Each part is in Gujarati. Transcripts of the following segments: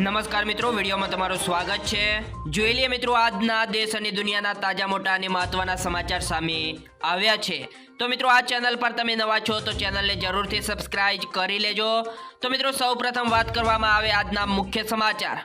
નમસ્કાર મિત્રો, વિડીયોમાં તમારું સ્વાગત છે. જોઈ લઈએ મિત્રો, આજના દેશ અને દુનિયાના તાજા, મોટા અને મહત્વના સમાચાર સામે આવ્યા છે. તો મિત્રો, આ ચેનલ પર તમે નવા છો તો ચેનલને જરૂરથી સબસ્ક્રાઇબ કરી લેજો. તો મિત્રો, સૌપ્રથમ વાત કરવામાં આવે આજના મુખ્ય સમાચાર.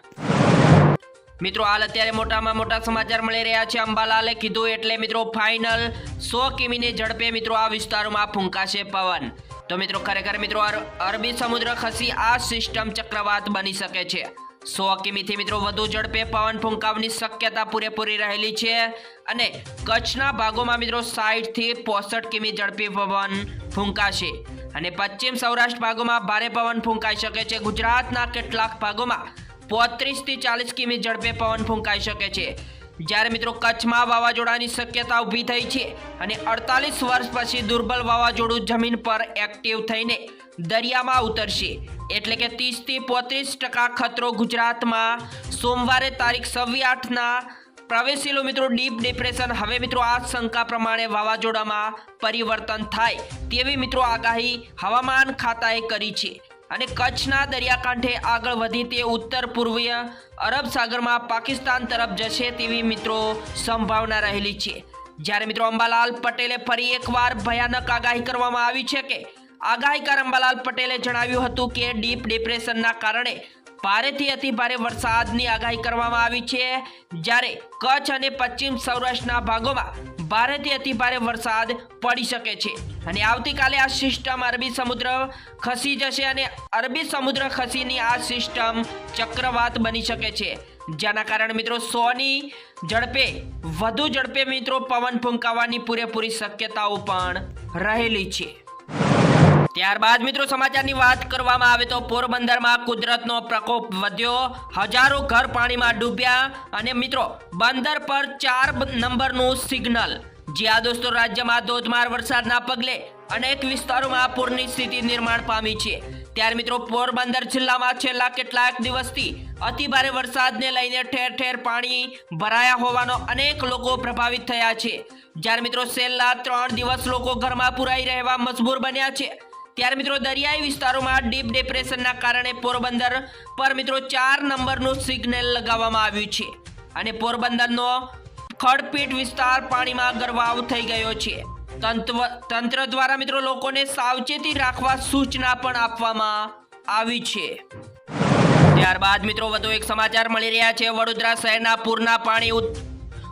મિત્રો, હાલ અત્યારે મોટામાં મોટા સમાચાર મળી રહ્યા છે. અંબાલાલે કીધું એટલે મિત્રો, ફાઇનલ સો કિમીની ઝડપે મિત્રો, આ વિસ્તારોમાં ફૂંકાશે પવન. તો મિત્રો, ખરેખર મિત્રો અરબી સમુદ્ર ખસી આ સિસ્ટમ ચક્રવાત બની શકે છે. સો કિમીથી મિત્રો, વધુ ઝડપે પવન ફૂંકાવની શક્યતા પૂરેપૂરી રહેલી છે. અને કચ્છના ભાગોમાં મિત્રો સાઠથી પોસઠ કિમી ઝડપી પવન ફૂંકાશે. અને પશ્ચિમ સૌરાષ્ટ્ર ભાગોમાં ભારે પવન ફૂંકાઈ શકે છે. ગુજરાતના કેટલાક ભાગોમાં પોત્રીસથી ચાલીસ કિમી ઝડપે પવન ફૂંકાઈ શકે છે. જ્યારે મિત્રો, કચ્છમાં વાવાઝોડાની શક્યતા ઊભી થઈ છે. અને અડતાલીસ વર્ષ પછી દુર્બલ વાવાઝોડું જમીન પર એક્ટિવ થઈને દરિયામાં ઉતરશે. એટલે કે ત્રીસથી પોત્રીસ ટકા ખતરો ગુજરાતમાં સોમવારે તારીખ સવ્વી આઠના પ્રવેશેલો મિત્રો, ડીપ ડિપ્રેશન. હવે મિત્રો, આ શંકા પ્રમાણે વાવાઝોડામાં પરિવર્તન થાય તેવી મિત્રો આગાહી હવામાન ખાતાએ કરી છે. અને કચ્છના દરિયાકાંઠે આગળ વધી તે ઉત્તર પૂર્વીય અરબ સાગરમાં પાકિસ્તાન તરફ જશે તેવી મિત્રો સંભાવના રહેલી છે. જ્યારે મિત્રો અંબાલાલ પટેલે ફરી એકવાર ભયાનક આગાહી કરવામાં આવી છે કે આગાહીકાર અંબાલાલ પટેલે જણાવ્યું હતું કે ડીપ ડિપ્રેશનના કારણે ભારેથી અતિ ભારે વરસાદની આગાહી કરવામાં આવી છે. જ્યારે કચ્છ અને પશ્ચિમ સૌરાષ્ટ્રના ભાગોમાં ભારેથી અતિ ભારે વરસાદ પડી શકે છે. અને આવતીકાલે આ સિસ્ટમ અરબી સમુદ્ર ખસી જશે અને અરબી સમુદ્ર ખસીની આ સિસ્ટમ ચક્રવાત બની શકે છે. જેના કારણે મિત્રો સોની ઝડપે, વધુ ઝડપે મિત્રો પવન ફૂંકાવાની પૂરેપૂરી શક્યતાઓ પણ રહેલી છે. ત્યારબાદ મિત્રો સમાચારની વાત કરવામાં આવે તો પોરબંદરમાં કુદરતનો પ્રકોપ વધ્યો. હજારો ઘર પાણીમાં ડૂબ્યા અને મિત્રો બંદર પર ચાર નંબરનું સિગ્નલ. જ્યાં દોસ્તો, રાજ્યમાં ધોધમાર વરસાદના પગલે અનેક વિસ્તારોમાં પૂરની સ્થિતિ નિર્માણ પામી છે. ત્યારે મિત્રો પોરબંદર જિલ્લામાં છેલ્લા કેટલાક દિવસથી અતિભારે વરસાદને લઈને ઠેર ઠેર પાણી ભરાયા હોવાનો અનેક લોકો પ્રભાવિત થયા છે. જ્યારે મિત્રો છેલ્લા ત્રણ દિવસ લોકો ઘરમાં પુરાઈ રહેવા મજબૂર બન્યા છે. ત્યારે મિત્રો દરિયાઈ વિસ્તારોમાં ડીપ ડિપ્રેશનના કારણે પોરબંદર પર મિત્રો ચાર નંબરનું સિગ્નલ લગાવવામાં આવ્યું છે અને પોરબંદરનો ખડપીટ વિસ્તાર પાણીમાં ગરવાવ થઈ ગયો છે. તંત્ર તંત્ર દ્વારા મિત્રો લોકોને સાવચેતી રાખવા સૂચના પણ આપવામાં આવી છે. ત્યારબાદ મિત્રો વધુ એક સમાચાર મળી રહ્યા છે. વડોદરા શહેરના પૂરના પાણી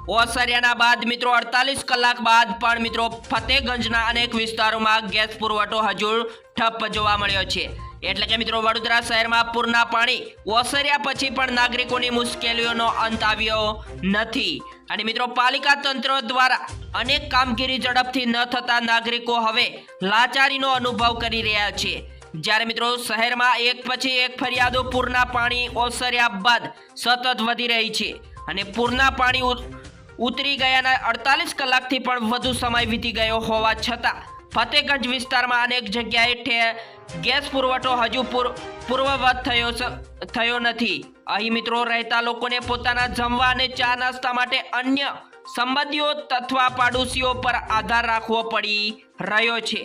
ઓસર્યાના બાદ મિત્રો અડતાલીસ કલાક બાદ પણ મિત્રો ફતેગંજના અનેક વિસ્તારોમાં ગેસ પુરવઠો હજુ ઠપ જોવા મળ્યો છે. એટલે કે મિત્રો વડોદરા શહેરમાં પૂરના પાણી, ઓસર્યા પછી પણ નાગરિકોની મુશ્કેલીઓનો અંત આવ્યો નથી. અને મિત્રો પાલિકા તંત્ર દ્વારા અનેક કામગીરી ઝડપથી ન થતા નાગરિકો હવે લાચારીનો અનુભવ કરી રહ્યા છે. જ્યારે મિત્રો શહેરમાં એક પછી એક ફરિયાદો પૂરના પાણી, ઓસર્યા બાદ સતત વધી રહી છે. અને પૂરના પાણી ઉતરી ગયાના અડતાલીસ કલાકથી પણ વધુ સમય વીતી ગયો હોવા છતાં ફતેગંજ વિસ્તારમાં અનેક જગ્યાએ ગેસ પુરવઠો હજુ પૂર, પૂર્વવત થયો થયો નથી. અહીં મિત્રો રહેતા લોકોને પોતાના જમવા અને ચા નાસ્તા માટે અન્ય સંબંધીઓ તથા પાડોશીઓ પર આધાર રાખવો પડી રહ્યો છે.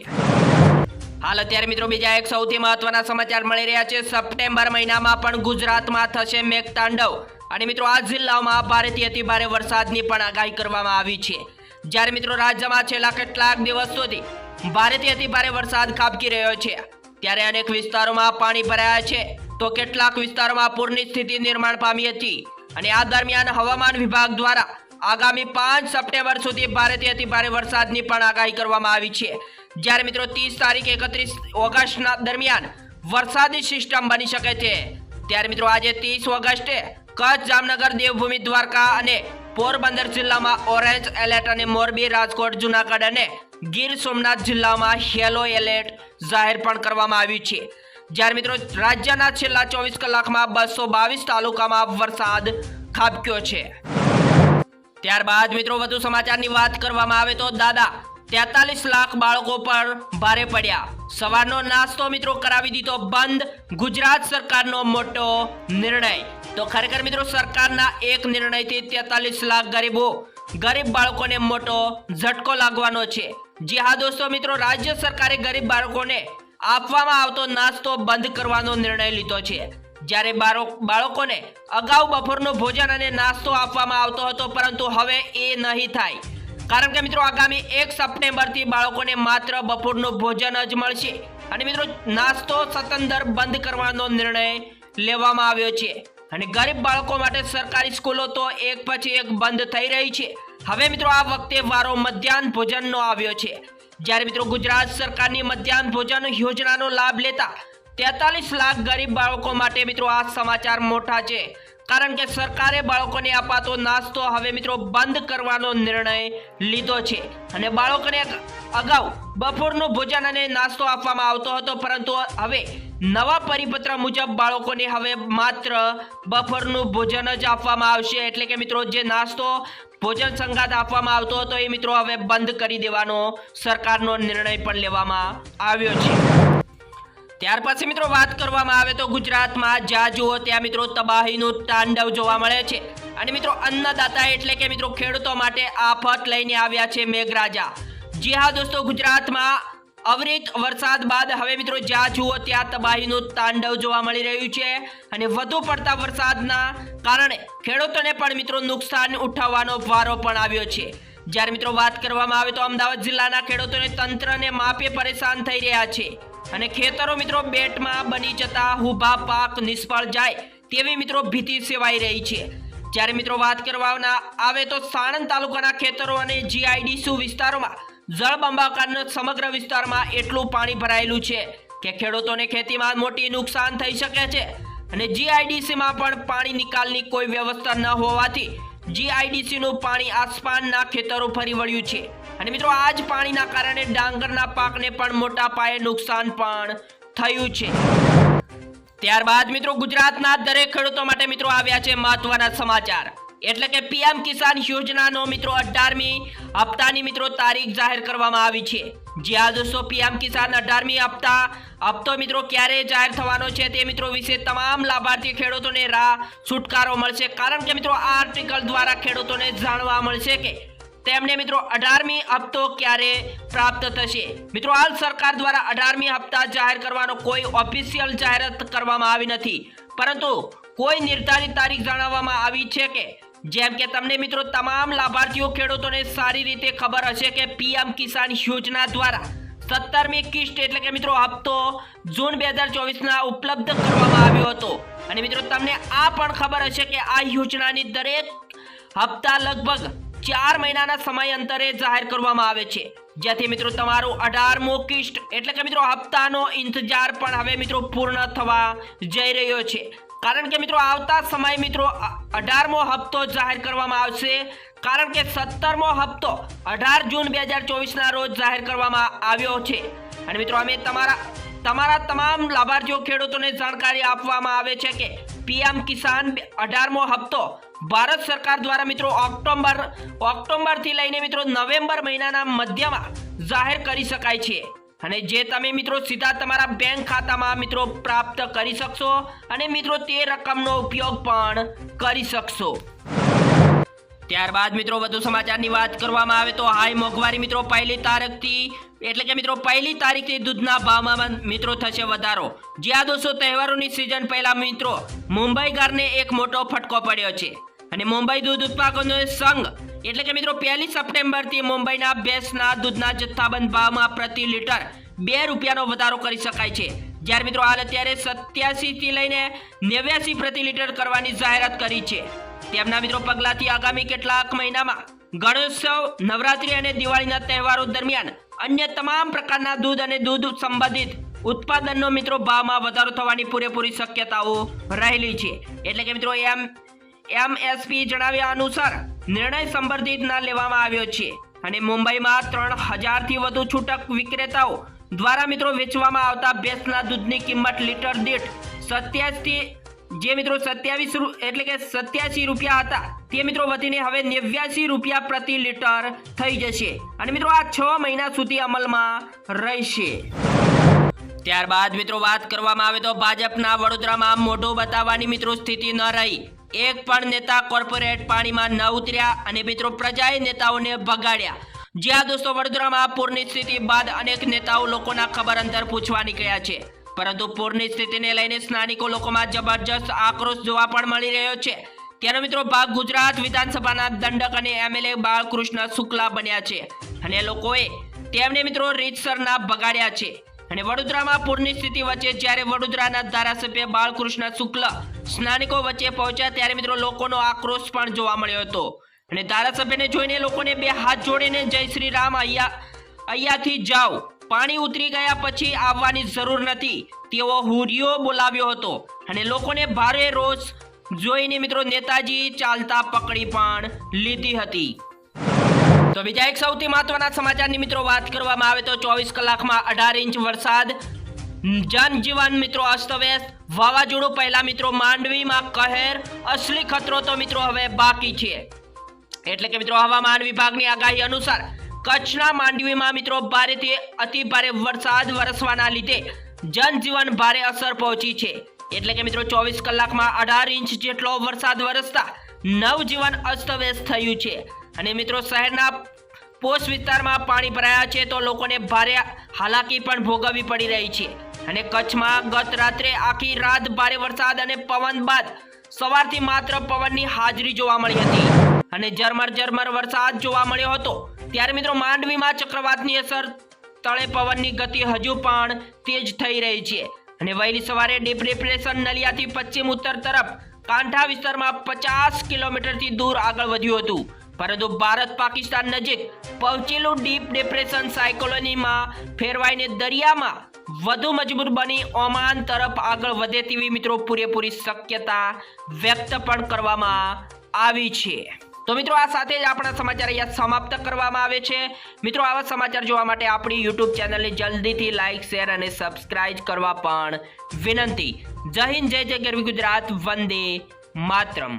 હાલ અત્યારે મિત્રો બીજા એક સૌથી મહત્વના સમાચાર મળી રહ્યા છે. સપ્ટેમ્બર મહિનામાં પણ ગુજરાતમાં થશે મેઘતાંડવ. અને મિત્રો, આ જિલ્લાઓમાં ભારેથી અતિ ભારે વરસાદની પણ આગાહી કરવામાં આવી છે. જ્યારે મિત્રો, રાજ્યમાં છેલ્લા કેટલાક દિવસોથી ભારેથી અતિ ભારે વરસાદ ખાબકી રહ્યો છે. ત્યારે અનેક વિસ્તારોમાં પાણી ભરાયા છે. તો કેટલાક વિસ્તારોમાં પૂરની સ્થિતિ નિર્માણ પામી હતી. અને આ દરમિયાન હવામાન વિભાગ દ્વારા આગામી પાંચ સપ્ટેમ્બર સુધી ભારેથી અતિ ભારે વરસાદની પણ આગાહી કરવામાં આવી છે. જ્યારે મિત્રો, ત્રીસ તારીખ એકત્રીસ ઓગસ્ટના દરમિયાન વરસાદી સિસ્ટમ બની શકે છે. ત્યારે મિત્રો, આજે ત્રીસ ઓગસ્ટે કચ્છ જામનગર, દેવભૂમિ, દ્વારકા અને પોરબંદર જિલ્લામાં ઓરેન્જ એલર્ટ અને મોરબી, રાજકોટ, જુનાગઢ અને ગીર સોમનાથ જિલ્લામાં યેલો એલર્ટ જાહેર પણ કરવામાં આવ્યું છે. જ્યારે મિત્રો રાજ્યના છેલ્લા ચોવીસ કલાકમાં બસો બાવીસ તાલુકામાં વરસાદ ખાબક્યો છે. ત્યારબાદ મિત્રો વધુ સમાચારની વાત કરવામાં આવે તો દાદા તેતાલીસ લાખ બાળકો પર ભારે પડ્યા. સવારનો નાસ્તો મિત્રો કરાવી દીધો બંધ. ગુજરાત સરકારનો મોટો નિર્ણય. તો ખરેખર મિત્રો સરકારના એક નિર્ણયથી તેતાલીસ લાખ ગરીબો, ગરીબ બાળકોને મોટો ઝટકો લાગવાનો છે. જી હા દોસ્તો મિત્રો, રાજ્ય સરકારે ગરીબ બાળકોને આપવામાં આવતો નાસ્તો બંધ કરવાનો નિર્ણય લીધો છે. જ્યારે બાળક બાળકોને અગાઉ બપોરનું ભોજન અને નાસ્તો આપવામાં આવતો હતો, પરંતુ હવે એ નહીં થાય. કારણ કે મિત્રો આગામી એક સપ્ટેમ્બરથી બાળકોને માત્ર બપોરનું ભોજન જ મળશે. અને મિત્રો નાસ્તો સતંદર બંધ કરવાનો નિર્ણય લેવામાં આવ્યો છે. અને ગરીબ બાળકો માટે સરકારી સ્કૂલો તો એક પછી એક બંધ થઈ રહી છે. હવે મિત્રો આ વખતે વારો મધ્યાહન ભોજનનો આવ્યો છે. જ્યારે મિત્રો ગુજરાત સરકારની મધ્યાહન ભોજન યોજનાનો લાભ લેતા તેતાલીસ લાખ ગરીબ બાળકો માટે મિત્રો આ સમાચાર મોટા છે. કારણ કે સરકારે બાળકોને અપાતો નાસ્તો હવે મિત્રો બંધ કરવાનો નિર્ણય લીધો છે. અને બાળકોને અગાઉ બપોરનું ભોજન અને નાસ્તો આપવામાં આવતો હતો, પરંતુ હવે નવા પરિપત્ર મુજબ બાળકોને હવે માત્ર બપોરનું ભોજન જ આપવામાં આવશે. એટલે કે મિત્રો જે નાસ્તો, ભોજન સંઘાત આપવામાં આવતો હતો એ મિત્રો હવે બંધ કરી દેવાનો સરકારનો નિર્ણય પણ લેવામાં આવ્યો છે. ત્યાર પછી મિત્રો વાત કરવામાં આવે તો ગુજરાતમાં જ્યાં જુઓ ત્યાં મિત્રો તબાહીનું તાંડવ જોવા મળે છે. અને મિત્રો અન્નદાતા એટલે કે મિત્રો ખેડૂતો માટે આફત લઈને આવ્યા છે મેઘરાજા. જી હા દોસ્તો, ગુજરાતમાં અવિરત વરસાદ બાદ હવે મિત્રો જ્યાં જુઓ ત્યાં તબાહીનું તાંડવ જોવા મળી રહ્યું છે. અને વધુ પડતા વરસાદના કારણે ખેડૂતોને પણ મિત્રો નુકસાન ઉઠાવવાનો વારો પણ આવ્યો છે. જ્યારે મિત્રો વાત કરવામાં આવે તો અમદાવાદ જિલ્લાના ખેડૂતોને તંત્રને માપે પરેશાન થઈ રહ્યા છે. અને ખેતરો મિત્રો બેટમાં બની જતા ઊભા પાક નિષ્ફળ જાય તેવી મિત્રો ભીતિ સેવાઈ રહી છે. જ્યારે મિત્રો વાત કરવાના આવે તો સાણંદ તાલુકાના ખેતરો અને જીઆઈડીસુ વિસ્તારોમાં જળબંબાકારના સમગ્ર વિસ્તારમાં એટલું પાણી ભરાયેલું છે કે ખેડૂતોને ખેતીમાં મોટી નુકસાન થઈ શકે છે. અને જીઆઈડીસીમાં પણ પાણી નિકાલની કોઈ વ્યવસ્થા ન હોવાથી જીઆઈડીસીનું પાણી આસપાસના ખેતરો ફરી વળ્યું છે. અને મિત્રો આ જ પાણીના કારણે ડાંગરના પાકને પણ મોટા પાયે નુકસાન પણ થયું છે. ત્યારબાદ મિત્રો, ગુજરાતના દરેક ખેડૂતો માટે મિત્રો આવ્યા છે મહત્વના સમાચાર. એટલે કે પીએમ કિસાન યોજનાનો મિત્રો અઢારમી હપ્તાની મિત્રો તારીખ જાહેર કરવામાં આવી છે. જ્યાં દોસ્તો પીએમ કિસાન અઢારમી હપ્તા, હપ્તો મિત્રો ક્યારે જાહેર થવાનો છે તે મિત્રો વિશે તમામ લાભાર્થી ખેડૂતોને રાહ છુટકારો મળશે. કારણ કે મિત્રો, આ આર્ટિકલ દ્વારા ખેડૂતોને જાણવા મળશે કે તેમને મિત્રો અઢારમી હપ્તો ક્યારે પ્રાપ્ત થશે? મિત્રો, હાલ સરકાર દ્વારા અઢારમી હપ્તા જાહેર કરવાનો કોઈ ઓફિશિયલ જાહેરાત કરવામાં આવી નથી. પરંતુ કોઈ નિર્ધારિત તારીખ જણાવવામાં આવી છે કે, જેમ કે તમને મિત્રો તમામ લાભાર્થીઓ ખેડૂતોને સારી રીતે ખબર હશે કે પીએમ કિસાન યોજના દ્વારા સત્તરમી કિસ્ટ એટલે કે મિત્રો હપ્તો જૂન બે હજાર ચોવીસના ઉપલબ્ધ કરવામાં આવ્યો હતો. અને મિત્રો તમને આ પણ ખબર હશે કે આ યોજનાની દરેક હપ્તા લગભગ ચાર મહિનાના સમય અંતરે જાહેર કરવામાં આવે છે. જેથી મિત્રો તમારું અઢારમો કિસ્ટ એટલે કે મિત્રો હપ્તાનો ઇંતજાર પણ હવે મિત્રો પૂર્ણ થવા જઈ રહ્યો છે. કારણ કે મિત્રો આવતા સમય મિત્રો અઢારમો હપ્તો જાહેર કરવામાં આવશે. કારણ કે સત્તરમો હપ્તો અઢાર જૂન બે હજાર ચોવીસના રોજ જાહેર કરવામાં આવ્યો છે. અને મિત્રો અમે તમારા તમારા તમામ લાભાર્થીઓ ખેડૂતોને જાણકારી આપવામાં આવે છે કે પીએમ કિસાન અઢારમો હપ્તો. ભારત સરકાર દ્વારા મિત્રો ઓક્ટોબર ઓક્ટોબરથી લઈને મિત્રો નવેમ્બર મહિનાના મધ્યમાં જાહેર કરી શકાય છે. અને જે તમે મિત્રો સીધા તમારા બેંક ખાતામાં મિત્રો પ્રાપ્ત કરી શકશો અને મિત્રો તે રકમનો ઉપયોગ પણ કરી શકશો. ત્યારબાદ મિત્રો વધુ સમાચારની વાત કરવામાં આવે તો હાઈ મોંઘવારી મિત્રો પહેલી તારીખથી, એટલે કે મિત્રો પહેલી તારીખથી દૂધના ભાવમાં મિત્રો થશે વધારો. જ્યાં દોસ્તો તહેવારોની સિઝન પહેલા મિત્રો મુંબઈગારને એક મોટો ફટકો પડ્યો છે. અને મુંબઈ દૂધ ઉત્પાદકોનો સંઘ, એટલે કે મિત્રો પહેલી સપ્ટેમ્બરથી મુંબઈના ભેંસના દૂધના જથ્થાબંધ ભાવમાં પ્રતિ લીટર બે રૂપિયાનો વધારો કરી શકાય છે. જ્યારે મિત્રો હાલ અત્યારે સત્યાસીથી લઈને નેવ્યાસી પ્રતિ લીટર કરવાની જાહેરાત કરી છે. તેમના મિત્રો પગલાથી આગામી કેટલાક મહિનામાં ગણેશોત્સવ નવરાત્રી અને દિવાળીના તહેવારો દરમિયાન અન્ય તમામ પ્રકારના દૂધ અને દૂધ સંબંધિત ઉત્પાદનનો મિત્રો ભાવમાં વધારો થવાની પૂરેપૂરી શક્યતાઓ રહેલી છે. એટલે કે મિત્રો એમ એમએસપી જણાવ્યા અનુસાર નિર્ણય સંબંધિત ના લેવામાં આવ્યો છે અને મુંબઈમાં ત્રણ હજારથી વધુ છૂટક વિક્રેતાઓ દ્વારા મિત્રો વેચવામાં આવતા ભેંસના દૂધની કિંમત લીટર દીઠ સત્યાસી જે મિત્રો સત્યાવીસ એટલે કે સત્યાસી રૂપિયા હતા, તે મિત્રો વધીને હવે નેવ્યાસી રૂપિયા પ્રતિ લીટર થઈ જશે. અને મિત્રો આ છ મહિના સુધી અમલમાં રહેશે. ત્યારબાદ મિત્રો વાત કરવામાં આવે તો ભાજપના વડોદરામાં મોઢું બતાવવાની મિત્રો સ્થિતિ ન રહી. એક પણ નેતા કોર્પોરેટ પાણીમાં ન ઉતર્યા અને મિત્રો પ્રજાએ નેતાઓને ભગાડ્યા. જ્યાં દોસ્તો, વડોદરામાં પૂરની સ્થિતિ બાદ અનેક નેતાઓ લોકોના ખબર અંતર પૂછવા નીકળ્યા છે. પરંતુ પૂરની સ્થિતિને લઈને સ્થાનિકો લોકોમાં જબરજસ્ત આક્રોશ જોવા પણ મળી રહ્યો છે. ત્યારે મિત્રો, ભાગ ગુજરાત વિધાનસભાના દંડક અને એમએલએ બાળકૃષ્ણ શુક્લા બન્યા છે અને લોકોએ તેમને મિત્રો રીતસરના બગાડ્યા છે. અને વડોદરામાં પૂરની સ્થિતિ વચ્ચે જ્યારે વડોદરાના ધારાસભ્ય બાળકૃષ્ણ શુક્લ સ્નાનિકો વચ્ચે પહોંચ્યા ત્યારે મિત્રો લોકોનો આક્રોશ પણ જોવા મળ્યો હતો. અને ધારાસભ્યને જોઈને લોકોને બે હાથ જોડીને જય શ્રી રામ, અહીંયા અહીંયાથી જાઓ. પાણી ઉતરી ગયા પછી આવવાની જરૂર નથી. તેવો હુરિયો બોલાવ્યો હતો અને લોકોને ભારે રોષ જોઈને મિત્રો નેતાજી ચાલતા પકડી પણ લીધી હતી. તો બીજા એક સૌથી મહત્વના સમાચારની મિત્રો વાત કરવામાં આવે તો ચોવીસ કલાકમાં અઢાર ઇંચ વરસાદ. જનજીવન મિત્રો અસ્તવ્યસ્ત વાવાઝોડું પહેલા મિત્રો માંડવીમાં કહેર. અસલી ખતરો તો મિત્રો હવે બાકી છે. એટલે કે મિત્રો હવામાન વિભાગની આગાહી અનુસાર કચ્છના માંડવીમાં મિત્રો ભારેથી અતિ ભારે વરસાદ વરસવાના લીધે જનજીવન ભારે અસર પહોંચી છે. એટલે કે મિત્રો ચોવીસ કલાકમાં અઢાર ઇંચ જેટલો વરસાદ વરસતા નવજીવન અસ્તવ્યસ્ત થયું છે. અને મિત્રો શહેરના પોષ વિસ્તારમાં પાણી ભરાયા છે તો લોકોને ભારે હાલાકી પણ ભોગવવી પડી રહી છે. અને કચ્છમાં ગત રાત્રે આખી રાત ભારે વરસાદ અને પવન બાદ સવારથી માત્ર પવનની હાજરી જોવા મળી હતી. અને ઝરમર ઝરમર વરસાદ જોવા મળ્યો હતો. ત્યારે મિત્રો માંડવીમાં ચક્રવાતની અસર, તળે પવનની ગતિ હજુ પણ તેજ થઈ રહી છે. અને વહેલી સવારે ડીપ ડિપ્રેશન નલિયાથી પશ્ચિમ ઉત્તર તરફ, કાંઠા વિસ્તારમાં પચાસ કિલોમીટરથી દૂર આગળ વધ્યું હતું. પરંતુ ભારત પાકિસ્તાન નજીક પહોંચેલું ડીપ ડિપ્રેશન સાયકોલોનીમાં ફેરવાઈને દરિયામાં વધુ મજબૂત બની ઓમાન તરફ આગળ વધે તેવી મિત્રો પૂરેપૂરી શક્યતા વ્યક્ત પણ કરવામાં આવી છે. તો મિત્રો આ સાથે જ આપણા સમાચાર અહીંયા સમાપ્ત કરવામાં આવે છે. મિત્રો આવા સમાચાર જોવા માટે આપણી યુટ્યુબ ચેનલને જલ્દીથી લાઇક શેર અને સબસ્ક્રાઇબ કરવા પણ વિનંતી. જય હિન્દ, જય જય ગરવી ગુજરાત, વંદે માતરમ.